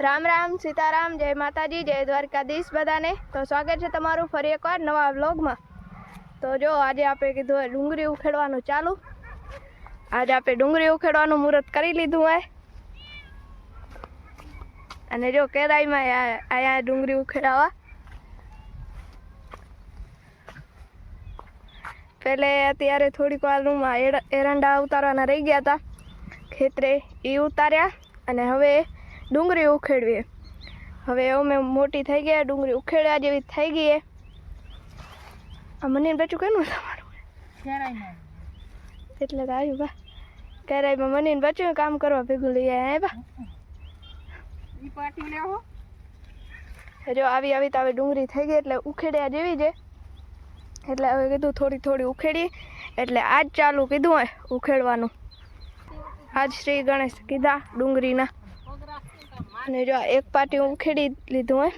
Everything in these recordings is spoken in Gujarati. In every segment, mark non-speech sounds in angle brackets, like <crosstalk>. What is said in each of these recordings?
રામ રામ, સીતારામ, જય માતાજી, જય દ્વારકાધીશ બધાને. તો સ્વાગત છે તમારું ફરી એકવાર નવા વ્લોગમાં. તો જો, આજે આપણે કીધું હોય ડુંગળી ઉખેડવાનું ચાલુ. આજે આપણે ડુંગળી ઉખેડવાનું મુહૂર્ત કરી લીધું હોય. અને જો કેરાઈમાં અહીંયા ડુંગળી ઉખેડાવા. પહેલે અત્યારે થોડીક વારમાં એર- એરંડા ઉતારવાના રહી ગયા હતા. ખેતરે એ ઉતાર્યા અને હવે ડુંગળી ઉખેડવી. હવે અમે મોટી થઈ ગયા ડુંગળી ઉખેડ્યા જેવી થઈ ગઈ. આ મને બચ્ચું કેનું તમારું એટલે તો આવ્યું બા કેરાઈમાં મને બચ્યું કામ કરવા ભેગું લઈ આવ્યા બા જો આવી આવી તો હવે ડુંગળી થઈ ગઈ એટલે ઉખેડ્યા જેવી છે. એટલે હવે કીધું થોડી થોડી ઉખેડી. એટલે આજ ચાલુ કીધું હોય ઉખેડવાનું. આજ શ્રી ગણેશ કીધા ડુંગળીના. અને જો આ એક પાટી ઉખેડી લીધું હોય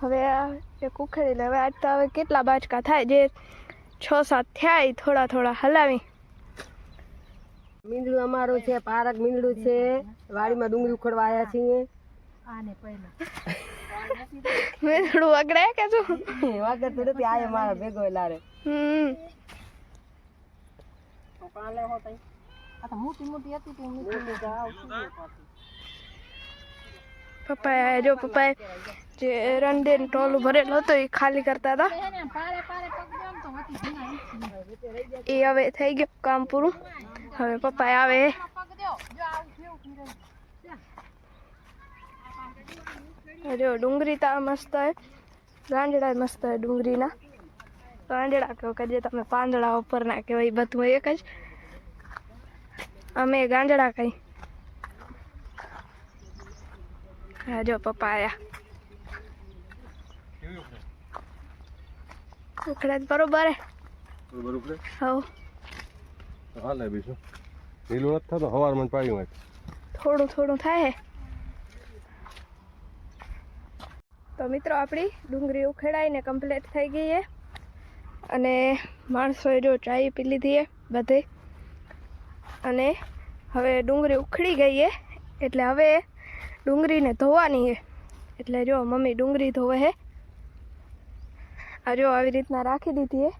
હવે આ એક ઉખેડી લે. હવે આજ તો હવે કેટલા બાચકા થાય? જે છ સાત થયા થોડા થોડા હલાવી. મીંદડું અમારું છે પારક મીંદડું છે. વાડીમાં ડુંગળી ઉખડવા આવ્યા છીએ. મેં થોડું વગડે કે શું? વાગર તો નથી આયો મારા ભેગો લારે. હમ. પપ્પાએ જો પપ્પાએ જે રંડેન ટોલું ભરેલું હતું એ ખાલી કરતા હતા. એ હવે થઈ ગયું કામ પૂરું. હવે પપ્પાએ આવે. જો ડુંગળી તો મસ્ત હે. ગાંજડા મસ્ત હે ડુંગળીના. ગાંજડા કહો કે જે તમે. પાંદડા ઉપરના કહેવાય. બધું એક જ. અમે ગાંજડા કઈ હા જો પપ્પા આયા ઉખડે તો બરોબર હે હવ હાલે બીજું લીલું નથી થતો હવાર મને પાડ્યું હોય થોડું થોડું થાય તો મિત્રો આપણી ડુંગળી ઉખેડાઈને કમ્પ્લીટ થઈ ગઈ છે અને માણસોએ જો ચાય પી લીધી છે બધે અને હવે ડુંગળી ઉખડી ગઈ છે એટલે હવે ડુંગળીને ધોવાની છે એટલે જો મમ્મી ડુંગળી ધોવે છે આ જો આવી રીતના રાખી દીધી છે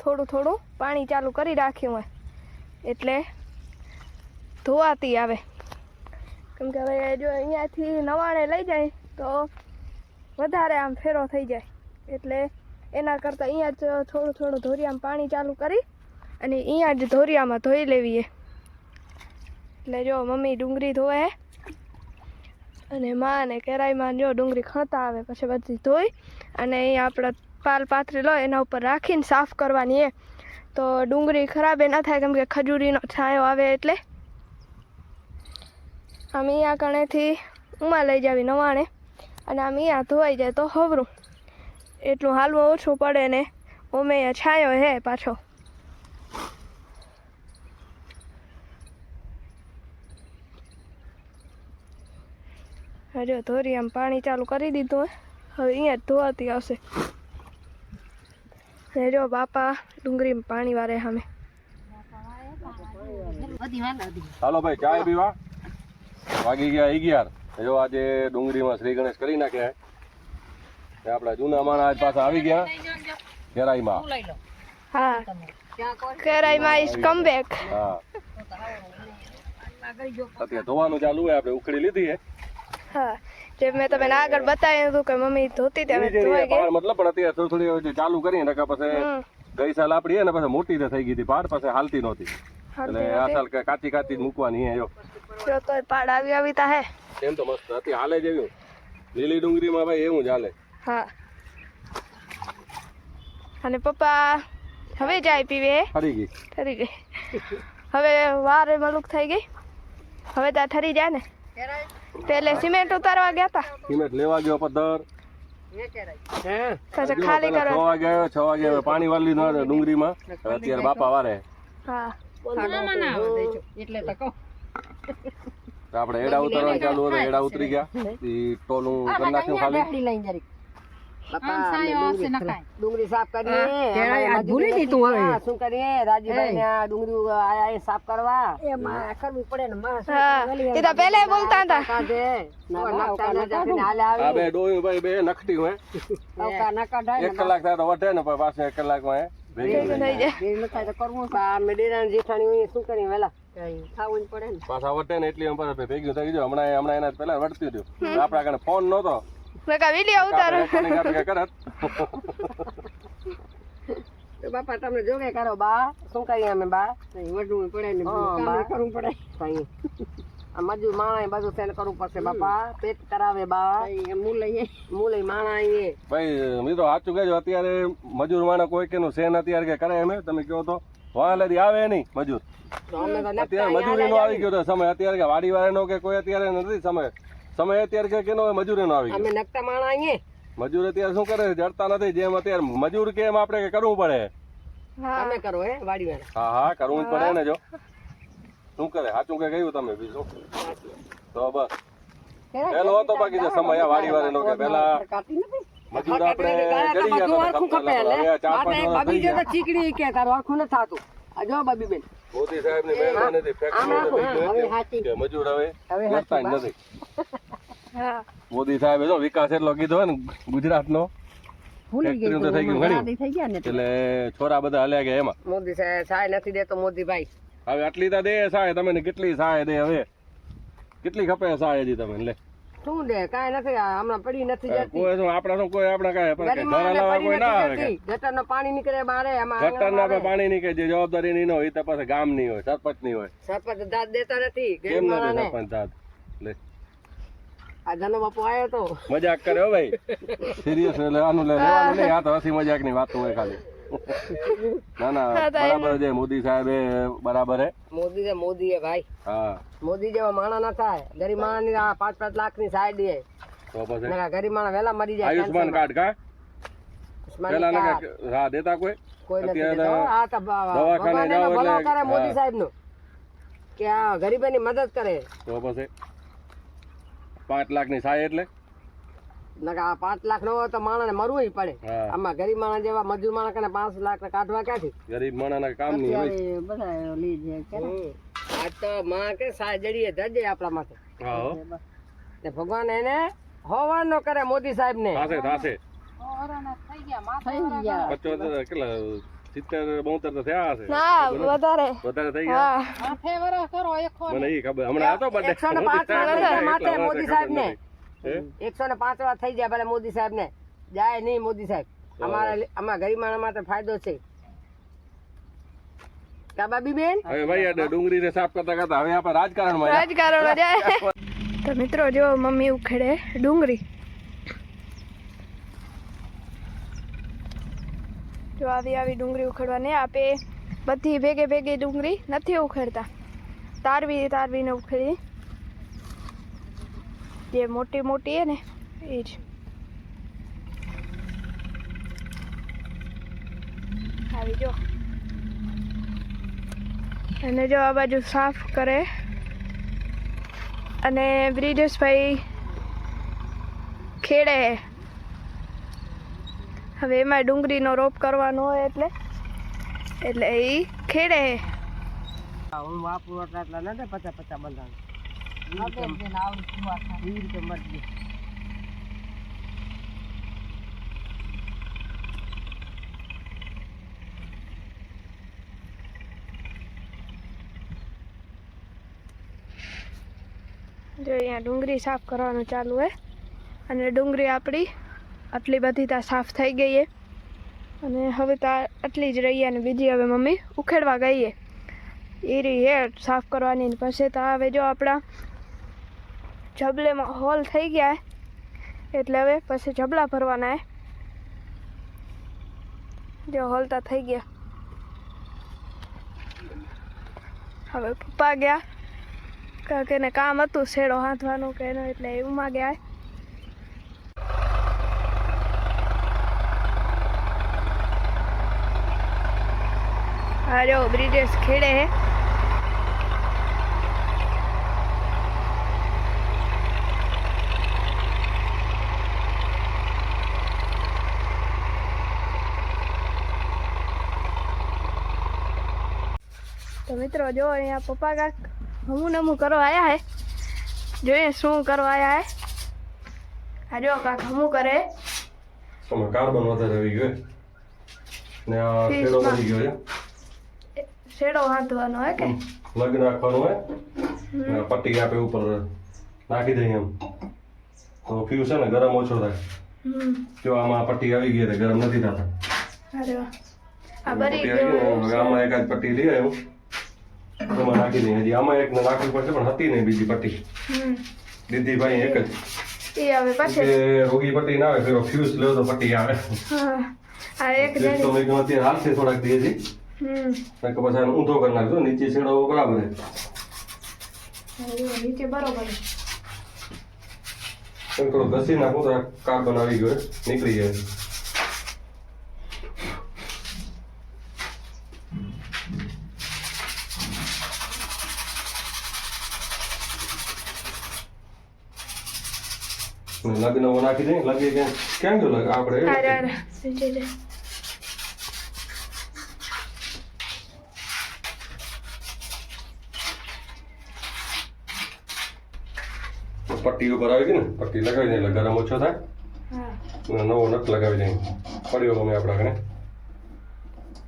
થોડું થોડું પાણી ચાલુ કરી રાખ્યું હોય એટલે ધોવાતી આવે. કેમ કે હવે જો અહીંયાથી નવાણે લઈ જાય તો વધારે આમ ફેરો થઈ જાય. એટલે એના કરતાં અહીંયા જ થોડું થોડું ધોરિયામાં પાણી ચાલુ કરી અને અહીંયા જ ધોરિયામાં ધોઈ લેવી છે એટલે જો મમ્મી ડુંગળી ધોવે અને માં અને કેરાઈમાં જો ડુંગળી ખણતા આવે, પછી બધી ધોઈ અને અહીંયા આપણે પાલ પાથરી લો એના ઉપર રાખીને સાફ કરવાની એ. તો ડુંગળી ખરાબ એ ના થાય, કેમ કે ખજૂરીનો છાંયો આવે એટલે. આમ અહીંયા કણેથી ઉમા લઈ જાવી નવાણે. અને આમ અહીંયા ધોવાઈ જાય તો હવરું. એટલું હાલવું ઓછું પડે ને ઓમે છાંયો હે પાછો. હજો ધોરી આમ પાણી ચાલુ કરી દીધું હવે અહીંયા ધોવાતી આવશે. ને જો બાપા ડુંગળીમાં પાણી વારે સામે. હાલો ભાઈ ચાય પીવા? વાગી ગયા અગિયાર. જો આજે ડુંગળીમાં શ્રી ગણેશ કરી નાખ્યા આપણા જૂના માણા આજ પાછા આવી ગયા. કેરાઈમાં હા. કરાઈમાં ઇઝ કમ બેક હા. અત્યારે ધોવાનું ચાલુ હોય આપણે ઉખડી લીધી છે હા. જે મેં તમને આગળ બતાવ્યું હતું કે મમ્મી ધોતી ત્યાં ધોઈ ગઈ. મતલબ પણ અત્યારે થોડી થોડી ચાલુ કરી ને પછી ગઈ સાલ આપડી હે ને પછી મોટી તો થઈ ગઈ હતી પાડ પાસે હાલતી નહોતી. એટલે આ સાલ કાચી કાચી જ મૂકવાની હે જો. તોય પાડ આવી આવી તા હે. એમ તો મસ્ત હતી હાલે જેવી લીલી ડુંગળીમાં ભાઈ એવું જ હાલે. હા. અને પપ્પા હવે જાય પીવે? ફરી ગઈ. ઠરી ગઈ. હવે વારે મલુક થઈ ગઈ. હવે ત્યાં ઠરી જાય ને? પેલે સિમેન્ટ ઉતારવા ગયા તા. સિમેન્ટ લેવા ગયો પધર પછી ખાલી છ કરવા વાગે આવ્યો છ વાગે આવ્યો. પાણી વાળી લીધું ડુંગળીમાં. અત્યારે બાપા વારે. હા. તો આપણે એડા ઉતારવાનું ચાલુ હતું એડા ઉતરી ગયા. ઈ ટોલું કરી નાખ્યું ખાલી. ડુંગળી- સાફ આજ ભૂલી ગઈ તું હવે. શું કરીએ? રાજીભાઈ ને ડુંગળી આયા એ સાફ કરવા. એમાં કરવું પડે ને માણસ હા. તો પહેલા બોલતા હતા. નખતા ન. બે ડોયું ભાઈ બે નખટી હોય. ના કઢાય એક કલાક થાય તો વધે ને પછી એક એ તો હોય એ કરી આપડા ફોન નહોતો. મેં કા ઉતારો કરત બાપા તમે જોગે કરો બા શું કરીએ અમે બા વડવું પડે ને કામ બા. કરવું પડે કઈ આ મજૂર માણા બધું સેલ કરવું પડશે બાપા પેટ કરાવે બા કઈ હું માણા એ ભાઈ મિત્રો સાચું કહેજો અત્યારે મજૂર માણા કોઈ કે નું સેન અત્યારે કે કરે એમ તમે કહો તો વાહ લદી આવે નહીં મજૂર અત્યારે મજૂરીનો આવી ગયો તો સમય અત્યારે કે વાડી વાળાનો કે કોઈ અત્યારે નથી સમય સમય અત્યારે કે કેનો હોય મજૂરીનો આવી અમે નખતા માણા અહીંયા. મજૂર અત્યારે શું કરે જડતા નથી જેમ અત્યારે મજૂર કે આપણે કે કરવું પડે. હા. તમે કરો હે વાડી હા હા કરવું જ પડે ને જો. શું કરે? સાચું કે કહ્યું તમે બીજું? તો બસ. પેલો હતો બાકી જે સમય વાડી વાળી નો કે પેલા મજૂર આપણે તો ગયા ચાર પાંચ ચીકણી કે તારું આખું ન થાતું. આ જો બબી બેન. મોદી સાહેબની મહેરબાનીથી ફેક્ટરી હવે હાચી. મજૂર હવે નથી. મોદી સાહેબ જો વિકાસ એટલો કીધો હોય ને ગુજરાતનો એટલે છોરા બધા હલ્યા ગયા એમાં. મોદી સાહેબ સહાય નથી દેતો મોદી ભાઈ હવે આટલી તો દે સહાય તમે કેટલી સહાય દે હવે? કેટલી ખપે સહાય હજી તમે લે. શું દે? કાંઈ નથી હમણાં પડી નથી જતી. કોઈ શું આપણા શું કોઈ આપણા કાંઈ પણ ઘર માણસને કોઈ ના આવે જતી. પાણી નીકળે બારે એમાં ગટરના પાણી નીકળે જે જવાબદારી ની ન હોય તપાસ તો પાછા ગામની હોય સરપંચની હોય. સરપંચ દાદ દેતા નથી ગરીબ કેમ નથી માણસને સરપંચ દાદ? લે. આ ધનો બાપુ આવ્યો તો. મજાક કર્યો ભાઈ. સિરિયસ લેવાનું લે લેવાનું નહીં. આ તો હસી મજાકની વાત હોય ખાલી. ના ના બરાબર છે. મોદી સાહેબ એ બરાબર હે મોદી છે મોદી હે ભાઈ. હા. મોદી જેવા માણા ના થાય. ગરીબ માણસની આ પાંચ પાંચ લાખની સાઈડ દે તો પછી? ગરીબ માણસ વેલા મરી જાય આયુષ્માન કાર્ડ કા? પેલા હા દેતા કોઈ? કોઈ નથી આ તો દવાખાને ભલો એટલે- કરે મોદી સાહેબનું કે આ ગરીબોની મદદ કરે. તો પછી? પાંચ લાખની સહાય એટલે? નકર પાંચ લાખ નો હોય તો માણસ મરવું પડે. આમાં ગરીબ માણસ જેવા મજૂર માણસ કને પાંચ લાખ કાઢવા ક્યાંથી? ગરીબ માણસ કામની હોય બધા લઈ જાય આજ તો માં કે સાજડીએ ધજે આપણા માટે હા ને ભગવાન એને હોવાન નો કરે મોદી સાહેબ ને થાશે. થાશે થઈ ગયા માથા થઈ ગયા પચોતેર કેટલા સિત્તેર બોતેર તો થયા હશે. ના વધારે. વધારે થઈ ગયા? મને ઈ ખબર. હમણાં હતો બર્થડે એકસો ને પાંચ માટે મોદી સાહેબ ને એકસો ને પાંચ વાર થઈ ગયા ભલે મોદી સાહેબ ને જાય નહીં મોદી સાહેબ. અમારા અમારા ગરીબ માણસ માટે ફાયદો છે. કા બાબી બેન? હવે ભાઈ ડુંગળી ને સાફ કરતા કરતા હવે આપણે રાજકારણમાં આવ્યા. રાજકારણમાં જાય. તો મિત્રો જો મમ્મી ઉખેડે ડુંગળી. જો આવી આવી ડુંગળી ઉખેડવાની. આપે બધી ભેગે ભેગી ડુંગળી નથી ઉખેડતા. તારવી તારવીને ઉખેડી. જે મોટી મોટી હે ને, એ જ. આવી જો. અને જો આ બાજુ સાફ કરે. અને બ્રિજેશભાઈ ખેડે. હવે એમાં ડુંગળીનો રોપ કરવાનો હોય એટલે. એટલે એ ખેડે હે. હું વાપરું એટલા એટલા નથી પચાસ પચાસ બંધાણ. જો અહીંયા ડુંગળી સાફ કરવાનું ચાલુ હે. અને ડુંગળી આપણી આટલી બધી ત્યાં સાફ થઈ ગઈ અને હવે તો આટલી જ રહી અને બીજી હવે મમ્મી ઉખેડવા ગઈએ. એ રહી હે સાફ કરવાની પછી તો હવે જો આપણા જબલેમાં હોલ થઈ ગયા એટલે હવે પછી જબલા ભરવાના જો હોલતા થઈ ગયા. હવે પપ્પા ગયા. કારણ કે કામ હતું, શેડો હાંધવાનું કે એનું એટલે એમાં ગયા अरे वो ખેડે હે. તો મિત્રો જો અહીંયા પપ્પા કાક હમું નમું કરવા આવ્યા હે. જોઈએ શું કરવા આવ્યા હે. આ જો કાક હમુ કરે. કાર્બન વધારે આવી ગયો ને આ ખેડો વધી ગયો છે શેડો વાંધવાનો હે કે? લગ નાખવાનો હે? પટ્ટી આપે ઉપર નાખી દઈએ એમ. તો ફ્યુ છે ને ગરમ ઓછો થાય. જો આમાં પટ્ટી આવી ગઈ એટલે ગરમ નથી થતા. અરે આ બરી આમાં એકાદ પટ્ટી લઈ આવ્યો. એમાં નાખી દઈએ. હજી આમાં એક ને નાખવી પડશે પણ હતી નહીં બીજી પટ્ટી. દીદીભાઈ દીદી ભાઈ એક જ. એ હવે પછી રોગી પટ્ટી ના આવે ફ્યુઝ લેવો તો પટ્ટી આવે. હા. આ એક તો મેં હાલશે થોડાક દીધી હમ. પછી આને ઊંધો કરી નાખજો નીચે છેડો બરાબર નીચે બરોબર છે. એમ ઘસી નાખું તો કાર્બન આવી ગયો નીકળી જાય. લગ્ન નાખી દે લગી કેમ ગયો? આપણે રે, આ રે. નીચે છે. પટ્ટી ઉપર આવી ગઈ ને પટ્ટી લગાવી દઈએ એટલે ગરમ ઓછો થાય. નવો નટ લગાવી દઈએ. પડ્યો ગમે આપણા ઘરે.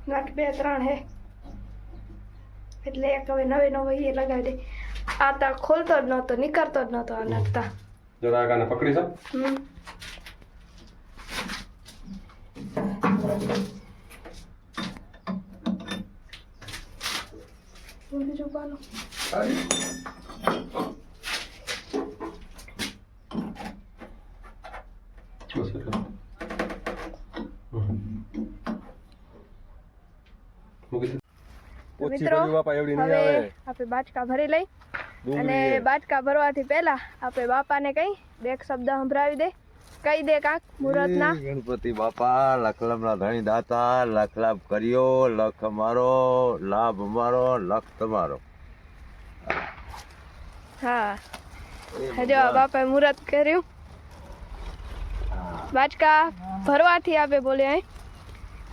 નટ બે ત્રણ હે. એટલે એક હવે નવે નવો એ લગાવી દે. આ તા ખોલતો જ નહોતો નીકળતો જ નહોતો આ નટતા જરાક આને પકડી છે. હમ. બીજું પાનું બસ એટલું. હમ. મૂકી દે. ઓછી મિત્રો હવે આપણે બાટકા ભરી લઈ અને બાટકા ભરવાથી પહેલા આપણે બાપાને કઈ બે શબ્દ સંભળાવી દે. કહી દે કાક મુહૂર્તના ગણપતિ બાપા લખલમના ધણી દાતા લખ લાભ કર્યો લખ અમારો લાભ અમારો લખ તમારો. હા. હજો બાપાએ મુહૂર્ત કર્યું. બાટકા ભરવાથી આપે બોલ્યા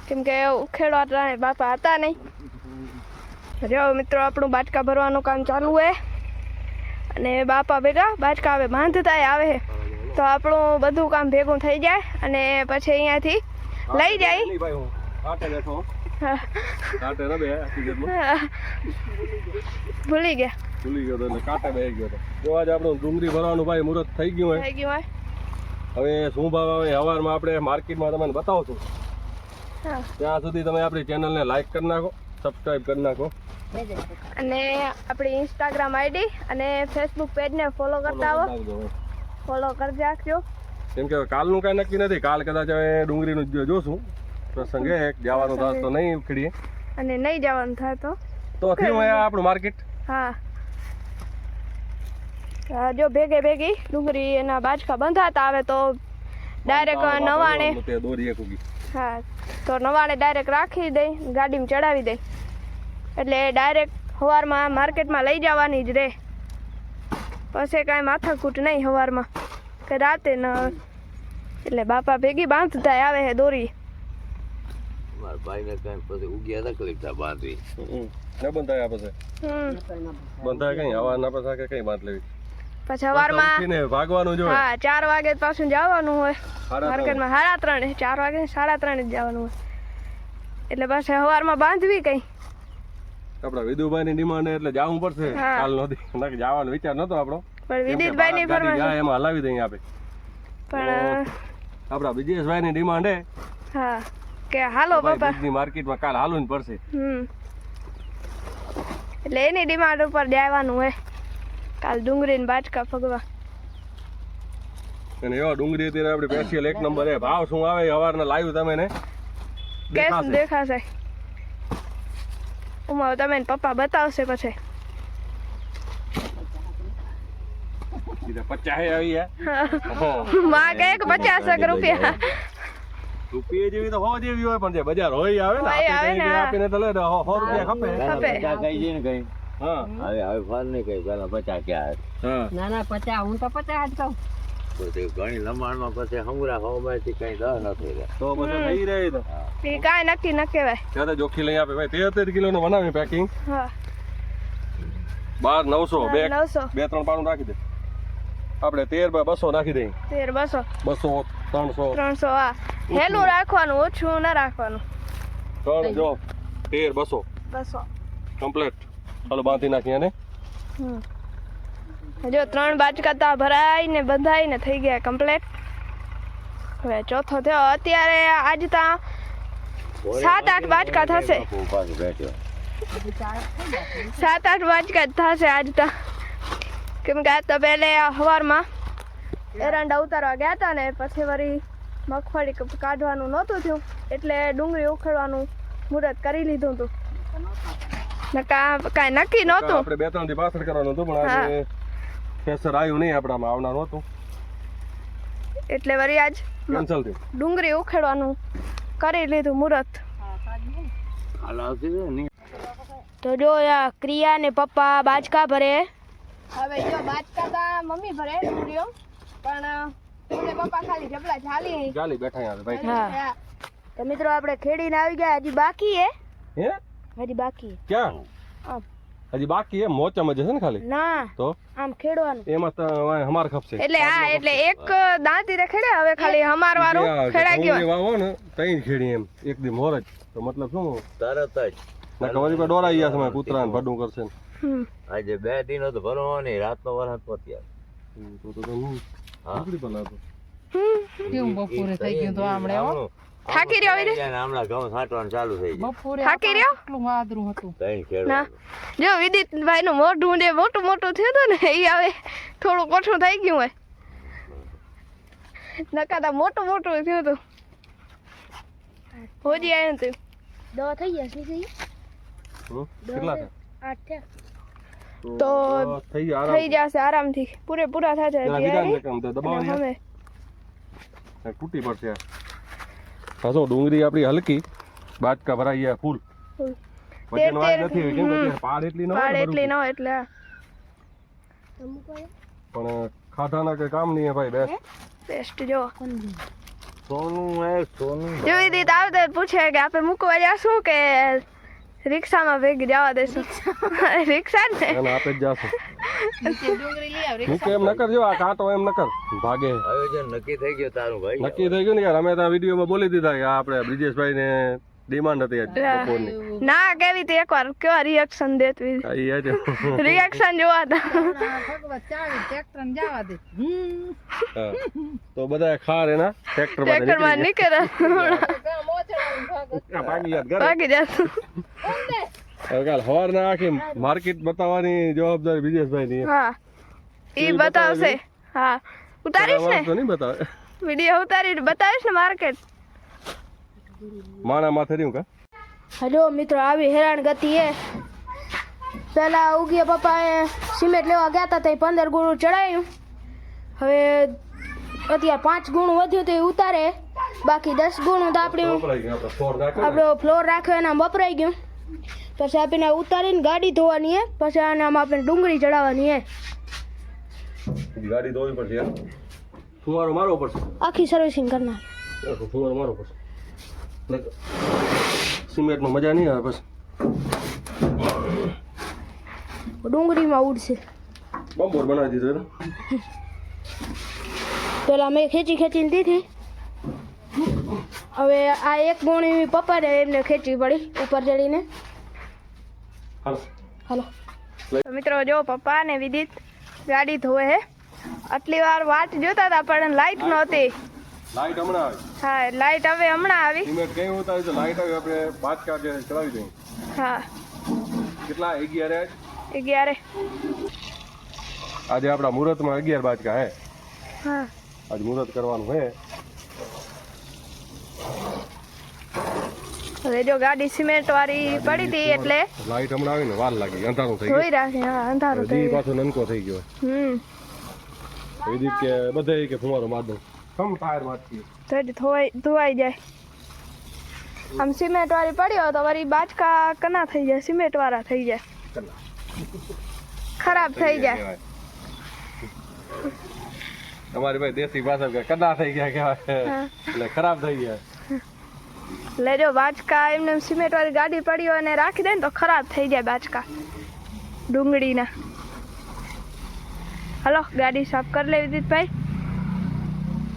કેમ કે ઉખેડવા બાપા હતા નહીં. જો મિત્રો આપણું બાટકા ભરવાનું કામ ચાલુ હે. અને બાપા ભેગા બાટકા હવે બાંધતા આવે તો આપણું બધું કામ ભેગું થઈ જાય અને પછી અહીંયાથી લઈ જાય. ભૂલી ગયા. ભૂલી ગયો એટલે કાંટે બે ગયો જો આજે આપણું ડુંગળી ભરવાનું ભાઈ મુહૂર્ત થઈ ગયું હોય થઈ ગયું હોય હવે શું ભાવ આવે હવારમાં આપણે માર્કેટમાં તમને બતાવશું ત્યાં સુધી તમે આપણી ચેનલને લાઈક કરી નાખો સબસ્ક્રાઈબ કરી નાખો. અને આપણી ઇન્સ્ટાગ્રામ આઈડી અને ફેસબુક પેજને ફોલો કરતા આવો. ફોલો કરી રાખજો. કેમ કે કાલનું કાંઈ નક્કી નથી. કાલ કદાચ હવે ડુંગળીનું જ જોશું. પ્રસંગે જવાનું થાય તો નહીં ઉખડીએ. અને નહીં જવાનું થાય તો? તો થયું હોય આપણું માર્કેટ હા. હા, જો ભેગે ભેગી ડુંગળી એના બાજકા બંધાતા આવે તો ડાયરેક્ટ નવાણે. દોરી એક ઉગી. હા તો નવાળે ડાયરેક્ટ રાખી દઈ ગાડીમાં ચડાવી દઈ એટલે ડાયરેક્ટ સવારમાં માર્કેટમાં લઈ જવાની જ રહે પછી કાંઈ માથાકૂટ નહીં સવારમાં કે રાતે ન એટલે બાપા ભેગી બાંધતા આવે છે દોરી. મારા ભાઈને કાંઈ પછી ઉગ્યા તકલીફ થાય બાંધવી. ન બંધાય આ પછી. હમ. બંધાય કઈ હવા ના પછી કઈ બાંધ લેવી? પછી સવારમાં ભાગવાનું જો હા ચાર વાગે પાછું જવાનું હોય. માર્કેટમાં સાડા ત્રણે ચાર વાગે સાડા ત્રણે જ જવાનું હોય. એટલે પાછા સવારમાં બાંધવી કઈ. આપડા વિદુભાઈ ની ડિમાન્ડ એટલે જવું પડશે. કાલ નથી જવાનો વિચાર નતો આપણો. પણ વિદિતભાઈ ની ફરમાઈશ જાય એમાં હલાવી દઈએ આપે. પણ આપડા વિજયેશભાઈ ની ડિમાન્ડ હે હા. કે હાલો બાપા માર્કેટમાં કાલ હાલવું પડશે. હમ. એટલે એની ડિમાન્ડ ઉપર જવાનું હોય. કાલ ડુંગળીને બાટકા ફગવા અને એવા ડુંગળી અત્યારે આપણે સ્પેશિયલ એક નંબર એ ભાવ શું આવે સવારના લાઈવ તમે ને? કેસ દેખાશે. દેખાશે? ઉમા તમે ને પપ્પા બતાવશે પછી. પચાસ આવી માં કહે કે પચાસ રૂપિયા. રૂપિયા જેવી તો હો જેવી હોય પણ જે બજાર હોય આવે ને. આપીને તો લે હો સો રૂપિયા ખપે. ખપે. કઈ? હવે હવે ફાર નહીં કઈ પેલા પચાસ ક્યાં હા. ના ના પચાસ હું તો પચાસ જ કહું. પછી ઘણી લંબાણમાં પછી હમરા હોવાથી કઈ દસ નથી રહ્યા તો પછી થઈ રહી તો. એ કાંઈ નક્કી ન કહેવાય. ત્યાં તો જોખી લઈ આપે. ભાઈ તેર કિલો નું બનાવી પેકિંગ હા. બાર નવસો બે નવસો. બે ત્રણ પાણું રાખી દે. આપણે તેર બાય બસો નાખી દઈએ. તેર બસો. બસો ત્રણસો. ત્રણસો હા. હેલું રાખવાનું ઓછું ના રાખવાનું. ત્રણ જો. તેર બસો. બસો. કમ્પ્લેટ. ચાલો બાંધી નાખીએ ને જો ત્રણ બાચકા તા ભરાઈને, બંધાઈને થઈ ગયા કમ્પ્લેટ હવે ચોથો થયો. અત્યારે આજ તા સાત આઠ બાચકા થશે. સાત આઠ બાચકા થશે આજ તા. કેમ કે આજ તો પહેલે હવારમાં એરંડા ઉતારવા ગયા હતા ને, પછી વળી મગફળી કાઢવાનું નહોતું થયું. એટલે ડુંગળી ઉખેડવાનું મુહૂર્ત કરી લીધું હતું. નકા કાંઈ નક્કી નહોતું. આપણે બે ત્રણ દી પાછળ કરવાનું હતું પણ આજે પ્રેશર આવ્યું નહીં આપણામાં આવનાર હતું. એટલે વરી આજ કેન્સલ થયું. ડુંગળી ઉખેડવાનું કરી લીધું મુહૂર્ત ને તો જો ક્રિયા ને પપ્પા બાજકા ભરે. હવે જો બાજકા તા મમ્મી ભરે ડુંગળીઓ પણ એટલે પપ્પા ખાલી જબલા ઝાલી. ચાલી બેઠા ભાઈ. હા. તો મિત્રો આપણે ખેડીને આવી ગયા હજી બાકી હે? હે? હજી બાકી. ક્યાં? આમ. હજી બાકી એમ? મોચામાં જશે ને ખાલી? ના. તો? આમ ખેડવાનું. એમાં તો હમાર ખપશે. એટલે હા એટલે એક દાંતી રે ખેડે? હવે ખાલી હમાર વાળું ખેડા ગયો. વાવો ને તઈ ખેડી એમ. એક દી મોર જ. તો મતલબ શું? તરત જ ના કવરી પર ડોરાઈ ગયા સમય કૂતરા ને ભડું કરશે ને. આજે બે દિન તો ભરવાની રાતનો વરસાદ પત્યા આવે. તો તો તો હું હા. કેવું બપોરે થઈ ગયું તો આમળે હો? થાકી રહ્યો હોય હમણાં ઘઉં છાંટવાનું ચાલુ થઈ ગયું. બપોરે થાકી રહ્યો? એટલું વાદરું હતું. ત્રણ ના જો વિદિત વિદિતભાઈ નું મોઢું ને મોટું મોટું થયું હતું ને એ હવે થોડું કોઠું થઈ ગયું હોય. નકાતા મોટું મોટું થયું હતું. હોજી આવ્યું હતું દવા થઈ ગયા શું થઈ કેટલા આઠ થયા. તો થઈ જશે આરામથી. પૂરેપૂરા થશે દબાવવાની. હવે તૂટી પડશે. યાર. હા જો ડુંગળી આપણી હલકી બાટકા ભરાઈ ગયા ફૂલ ફૂલ. વજન વાળી તેર- નથી કેમ કે અત્યારે પાડ એટલી ન હોય પાડ ને એટલી ન બરોબર. હોય એટલે હા. પણ ખાધાના કઈ કામ નહીં હે ભાઈ બેસ્ટ બેસ્ટ જો સોનું હે સોનું જેવી રીતે આવે તો પૂછે કે આપણે મૂકવા જાશું કે રિક્ષામાં ભેગી જવા દેશું <laughs> રિક્ષા ને અને આપે જ જાશું <laughs> હું કે એમ ન કરજો આ કાંટો એમ ન કર ભાગે. આયોજન નક્કી થઈ ગયું તારું ભાઈ. નક્કી થઈ ગયું ને યાર? અમે તો વિડીયોમાં બોલી દીધા કે આપણે બ્રિજેશભાઈ ને ડિમાન્ડ હતી ના કેવી હતી એકવાર? કેવા રિએક્શન દેતી રિએક્શન જોવા હતા ભગવત ચાવી ટ્રેક્ટર ને જવા દે. હમ હા. તો બધા ખાર એના ટ્રેક્ટરમાં ભાગી જતું. કાલ સવાર ના આખી માર્કેટ બતાવવાની જવાબદારી બ્રિજેશભાઈ ની હા. એ બતાવશે. હા. ઉતારીશ ને? તો નહીં બતાવે. વીડિયો ઉતારીને બતાવીશ ને માર્કેટ. માણા માથે રહ્યું કા? હલો મિત્રો આવી હેરાન ગતિ એ પેલા ઉગીએ પપ્પાએ સિમેન્ટ લેવા ગયા હતા તે પંદર ગુણું ચડાવ્યું હવે અત્યારે પાંચ ગુણું વધ્યું તો એ ઉતારે. બાકી દસ ગુણું તો આપણી. આપણો ફ્લોર રાખ્યો એના વપરાઈ ગયું. પછી આપીને ઉતારીને ગાડી ધોવાની હે. પછી આનામાં આપણે ડુંગળી ચડાવવાની હે. ગાડી ધોવી પડશે યાર ફુવારો મારવો પડશે. આખી સર્વિસિંગ કરના ફુવારો મારવો પડશે. સિમેન્ટમાં મજા નહીં આવે બસ. ડુંગળીમાં ઉડશે. બમ્બોર બનાવી દીધો પેલા મેં ખેંચી ખેંચીને દીધી. હવે આ એક ગુણી પપ્પાને એમને ખેંચવી પડી ઉપર ચડીને. હાલો. મિત્રો જો પપ્પા ને વિદિત ગાડી ધોવે હે. આટલી વાર વાટ જોતા હતા પણ લાઈટ નહોતી. લાઈટ હમણાં આવી. હા લાઈટ હવે હમણાં આવી. સિમેન્ટ કઈ ઉતારી તો લાઈટ આવી આપણે બાચકા જે ચલાવી દઈએ. હા. કેટલા? અગિયાર? આજ? અગિયારે. આજે આપણા મુહૂર્તમાં અગિયાર બાચકા હે. હા. આજ મુહૂર્ત કરવાનું હે. હવે જો ગાડી સિમેન્ટ વાળી પડી હતી એટલે લાઈટ હમણાં આવીને વાર લાગી અંધારું થઈ ગયું. રાખે હા અંધારું થઈ ગયું. પાછો નનકો થઈ ગયો. હમ. એ કે બધે કે ફુવારો માર દઉં કમ ટાયર મારતી? તો ધોવાઈ ધોવાઈ જાય. આમ સિમેન્ટ વાળી પડ્યો તો વળી બાચકા કના થઈ જાય સિમેન્ટ વાળા થઈ જાય. ખરાબ થઈ જાય. તમારી ભાઈ દેશી ભાષા કે કદા થઈ ગયા કહેવાય. એટલે ખરાબ થઈ ગયા. લેજો બાચકા એમને સિમેન્ટ વાળી ગાડી પડી હોય અને રાખી દે ને તો ખરાબ થઈ જાય બાચકા ડુંગળીના. હલો, ગાડી સાફ કરી લેવી દીધી ભાઈ